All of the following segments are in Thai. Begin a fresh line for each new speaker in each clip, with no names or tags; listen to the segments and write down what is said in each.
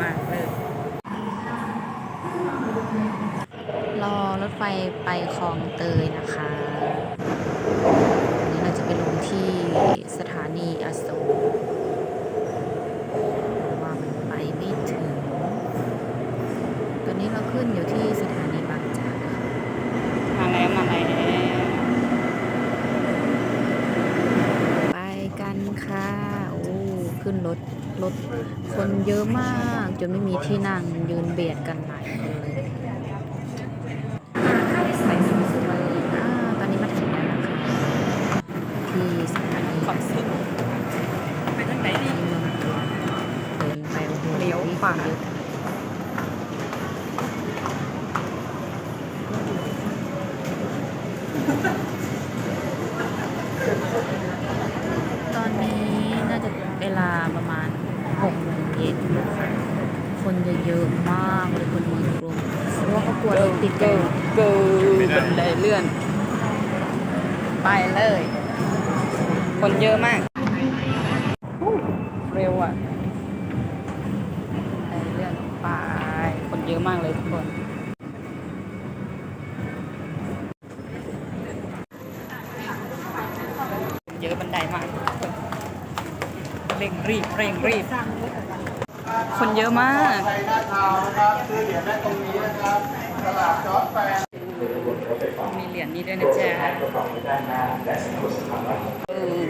มากเลยรอรถไฟไปคลองเตยนะคะวันนี้เราจะไปลงที่สถานีอโศกว่ามันไปไม่ถึง ตอนนี้เราขึ้นอยู่ที่สถานีบางจากนะะ
มาแล้วมาแล้ว
ไปกันค่ะ ขึ้นรถรถคนเยอะมากจนไม่มีที่นั่งยืนเบียดกันหลายคนเลยอ่าตอนนี้มาถึงแล้วนะคะที่สถานี
ขอบคุณไปทางไหนดี
เมืองหลวงเดินไปโอ้โห
เลี้ยวขวา
เยอะตอนนี้น่าจะเวลาประมาณ6โมงเย็นนะ คะคนจะเยอะมากเลยคนเมืองกรุงเพราะว่าเขากลัวรถติดกัน
เกิบันไดเลื่อน ไปเลย คนเยอะมากอู้เร็วอะบันไดเลื่อนไปคนเยอะมากเลยทุกคนเยอะบันไดมากทุกคนเร่งรีบเร่งรีบ คนเยอะมาก
ใครหน้าเทานะครับซื้อเหรียญได้ตรงนี้นะครับตลาดจอร์จแฟร์
มีเหรียญนี้ด้วยนะจ๊ะเออ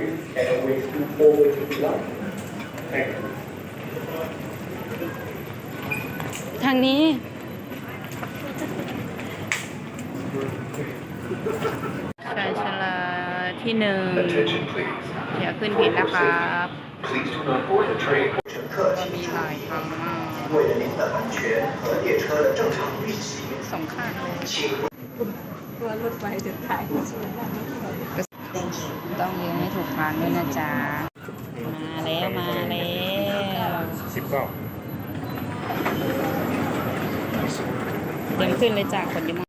ทางนี้ ชายชราที่หนึ่งอย่าขึ้นผิดนะครับ
จะ
มีหลายครั้งมากสองยต้องยืนให้ถูกทางด้วยนะจ๊ะ มาแล้วมาแล้ว
สิบเก้า
เตรียมขึ้นเลยจ้ะคนเดียว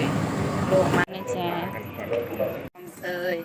ยลงมาใน่แชร์เตย